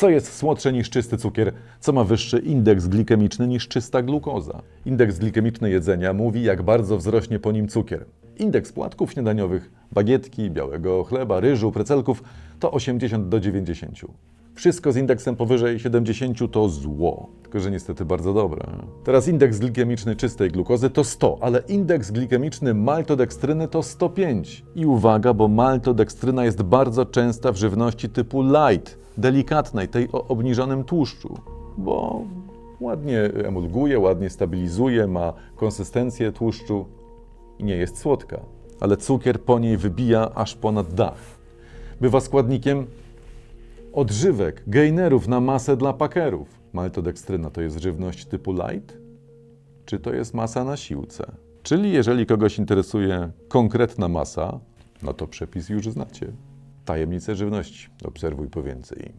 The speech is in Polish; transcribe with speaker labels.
Speaker 1: Co jest słodsze niż czysty cukier? Co ma wyższy indeks glikemiczny niż czysta glukoza? Indeks glikemiczny jedzenia mówi, jak bardzo wzrośnie po nim cukier. Indeks płatków śniadaniowych, bagietki, białego chleba, ryżu, precelków to 80 do 90. Wszystko z indeksem powyżej 70 to zło, tylko że niestety bardzo dobre. Teraz indeks glikemiczny czystej glukozy to 100, ale indeks glikemiczny maltodekstryny to 105. I uwaga, bo maltodekstryna jest bardzo częsta w żywności typu light, delikatnej, tej o obniżonym tłuszczu, bo ładnie emulguje, ładnie stabilizuje, ma konsystencję tłuszczu i nie jest słodka. Ale cukier po niej wybija aż ponad dach. Bywa składnikiem odżywek, gainerów na masę dla pakerów. Maltodekstryna to jest żywność typu light? Czy to jest masa na siłce? Czyli jeżeli kogoś interesuje konkretna masa, no to przepis już znacie. Tajemnice żywności. Obserwuj po więcej.